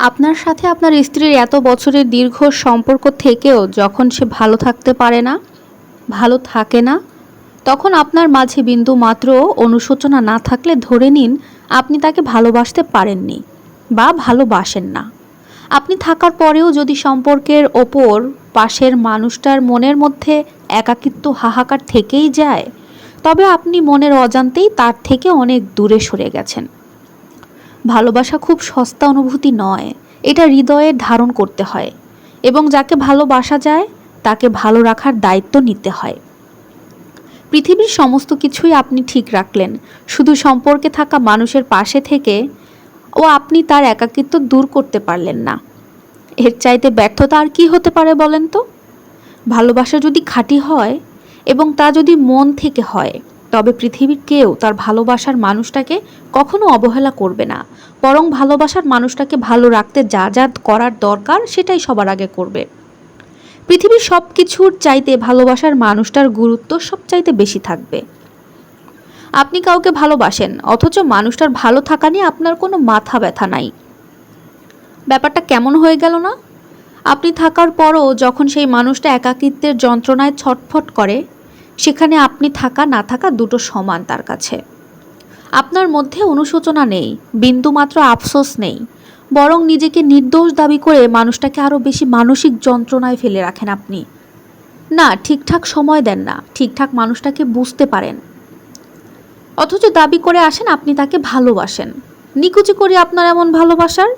আপনার সাথে আপনার স্ত্রীর এত বছরের দীর্ঘ সম্পর্ক থেকেও যখন সে ভালো থাকতে পারে না, ভালো থাকে না, তখন আপনার মাঝে বিন্দু মাত্র অনুশোচনা না থাকলে ধরে নিন আপনি তাকে ভালোবাসতে পারেননি বা ভালোবাসেন না। আপনি থাকার পরেও যদি সম্পর্কের ওপর পাশের মানুষটার মনের মধ্যে একাকিত্ব, হাহাকার থেকেই যায়, তবে আপনি মনের অজান্তেই তার থেকে অনেক দূরে সরে গেছেন। ভালোবাসা খুব সস্তা অনুভূতি নয়, এটা হৃদয়ে ধারণ করতে হয় এবং যাকে ভালোবাসা যায়, তাকে ভালো রাখার দায়িত্ব নিতে হয়। পৃথিবীর সমস্ত কিছুই আপনি ঠিক রাখলেন, শুধু সম্পর্কে থাকা মানুষের পাশে থেকে ও আপনি তার একাকিত্ব দূর করতে পারলেন না। এর চাইতে ব্যর্থতা আর কি হতে পারে বলেন তো? ভালোবাসা যদি খাঁটি হয় এবং তা যদি মন থেকে হয় তবে পৃথিবীর কেউ তার ভালোবাসার মানুষটাকে কখনো অবহেলা করবে না। বরং ভালোবাসার মানুষটাকে ভালো রাখতে যা যা করার দরকার সেটাই সবার আগে করবে। পৃথিবীর সব কিছুর চাইতে ভালোবাসার মানুষটার গুরুত্ব সবচাইতে বেশি থাকবে। আপনি কাউকে ভালোবাসেন, অথচ মানুষটার ভালো থাকা নিয়ে আপনার কোনো মাথা ব্যথা নাই। ব্যাপারটা কেমন হয়ে গেল না? আপনি থাকার পরও যখন সেই মানুষটা একাকিত্বের যন্ত্রণায় ছটফট করে সেখানে আপনি থাকা, না থাকা দুটো সমান তার কাছে। আপনার মধ্যে অনুশোচনা নেই, বিন্দুমাত্র আফসোস নেই। বরং নিজেকে নির্দোষ দাবি করে মানুষটাকে আরও বেশি মানসিক যন্ত্রণায় ফেলে রাখেন আপনি। না, ঠিকঠাক সময় দেন না, ঠিকঠাক মানুষটাকে বুঝতে পারেন। অথচ দাবি করে আসেন আপনি তাকে ভালোবাসেন। নিকুচি করে আপনার এমন ভালোবাসার,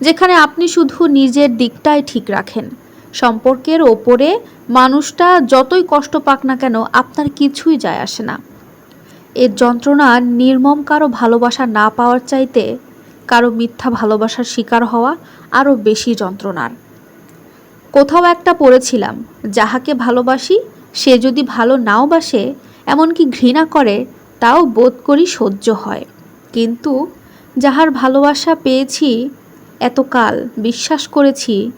যেখানে আপনি শুধু নিজের দিকটাই ঠিক রাখেন। সম্পর্কের ওপরে মানুষটা যতই কষ্ট পাক না কেন আপনার কিছুই যায় আসে না। এর যন্ত্রণা নির্মম কারও ভালোবাসা না পাওয়ার চাইতে কারও মিথ্যা ভালোবাসার শিকার হওয়া আরও বেশি যন্ত্রণার। কোথাও একটা পড়েছিলাম, যাহাকে ভালোবাসি, সে যদি ভালো নাও বাসে, এমনকি ঘৃণা করে, তাও বোধ করি সহ্য হয়। কিন্তু যাহার ভালোবাসা পেয়েছি, এতকাল বিশ্বাস করেছি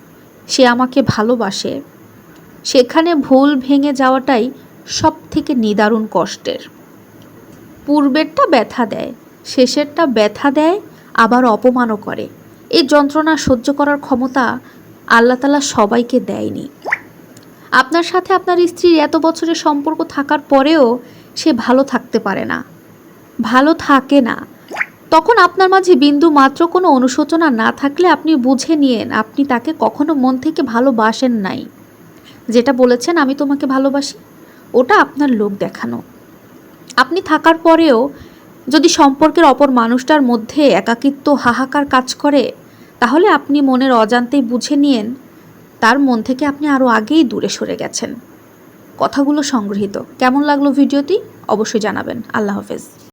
সে আমাকে ভালোবাসে। সেখানে ভুল ভেঙে যাওয়াটাই সব থেকে নিদারুণ কষ্টের। পূর্বেরটা ব্যথা দেয়, শেষেরটা ব্যথা দেয়, আবার অপমানও করে। এই যন্ত্রণা সহ্য করার ক্ষমতা আল্লাহ তালা সবাইকে দেয়নি। আপনার সাথে আপনার স্ত্রীর এত বছরের সম্পর্ক থাকার পরেও সে ভালো থাকতে পারে না। ভালো থাকে না। তখন আপনার মাঝে বিন্দু মাত্র কোনো অনুশোচনা না থাকলে আপনি বুঝে নিয়েন, আপনি তাকে কখনো মন থেকে ভালোবাসেন নাই। যেটা বলেছেন, আমি তোমাকে ভালোবাসি। ওটা আপনার লোক দেখানো। আপনি থাকার পরেও যদি সম্পর্কের অপর মানুষটার মধ্যে একাকিত্ব, হাহাকার কাজ করে, তাহলে আপনি মনের অজান্তেই বুঝে নিয়েন, তার মন থেকে আপনি আরও আগেই দূরে সরে গেছেন। কথাগুলো সংগৃহীত। কেমন লাগল ভিডিওটি? অবশ্যই জানাবেন। আল্লাহ হাফেজ।